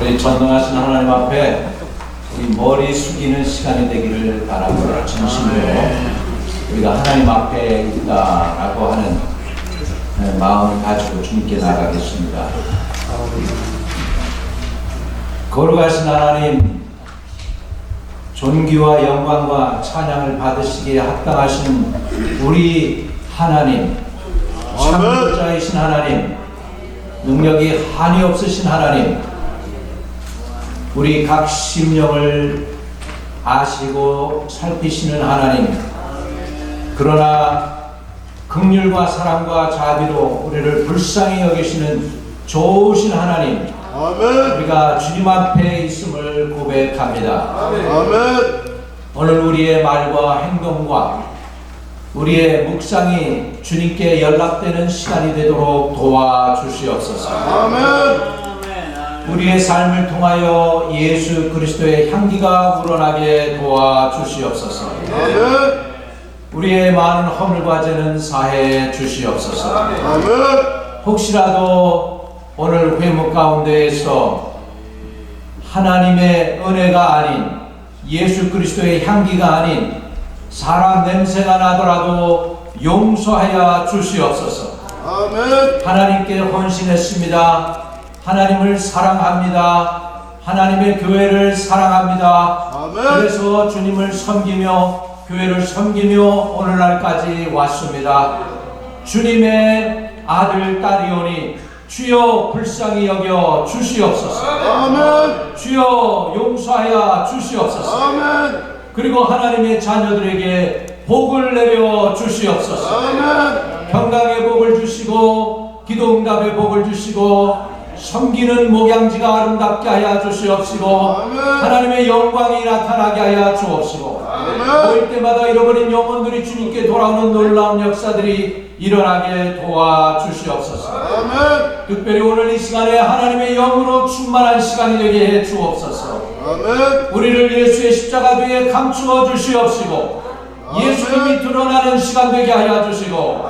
우리 전능하신 하나님 앞에 우리 머리 숙이는 시간이 되기를 바라고 진심으로 우리가 하나님 앞에 있다라고 하는 네, 마음을 가지고 주님께 나가겠습니다. 거룩하신 하나님, 존귀와 영광과 찬양을 받으시기에 합당하신 우리 하나님, 창조자이신 하나님, 능력이 한이 없으신 하나님, 우리 각 심령을 아시고 살피시는 하나님, 그러나 극률과 사랑과 자비로 우리를 불쌍히 여기시는 좋으신 하나님, 아멘. 우리가 주님 앞에 있음을 고백합니다. 아멘. 오늘 우리의 말과 행동과 우리의 묵상이 주님께 연락되는 시간이 되도록 도와주시옵소서. 아멘. 우리의 삶을 통하여 예수 그리스도의 향기가 우러나게 도와주시옵소서. 아멘. 우리의 많은 허물과 죄는 사해 주시옵소서. 아멘. 혹시라도 오늘 회목 가운데에서 하나님의 은혜가 아닌 예수 그리스도의 향기가 아닌 사람 냄새가 나더라도 용서하여 주시옵소서. 아멘. 하나님께 헌신했습니다. 하나님을 사랑합니다. 하나님의 교회를 사랑합니다. 아멘. 그래서 주님을 섬기며 교회를 섬기며 오늘날까지 왔습니다. 주님의 아들 딸이오니 주여 불쌍히 여겨 주시옵소서. 아멘. 주여 용서하여 주시옵소서. 아멘. 그리고 하나님의 자녀들에게 복을 내려 주시옵소서. 아멘. 평강의 복을 주시고 기도 응답의 복을 주시고 섬기는 목양지가 아름답게 하여 주시옵시고 아멘. 하나님의 영광이 나타나게 하여 주옵시고 아멘. 모일 때마다 잃어버린 영혼들이 주님께 돌아오는 놀라운 역사들이 일어나게 도와주시옵소서 아멘. 특별히 오늘 이 시간에 하나님의 영으로 충만한 시간이 되게 해 주옵소서 아멘. 우리를 예수의 십자가 뒤에 감추어 주시옵시고 예수님이 드러나는 시간 되게 하여 주시고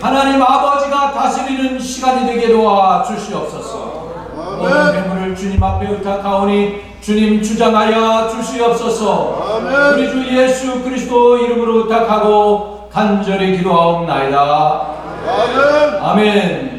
하나님 아버지가 다스리는 시간이 되게 도와 주시옵소서 아멘. 배물을 주님 앞에 의탁하오니 주님 주장하여 주시옵소서 아멘. 우리 주 예수 그리스도 이름으로 의탁하고 간절히 기도하옵나이다 아멘. 아멘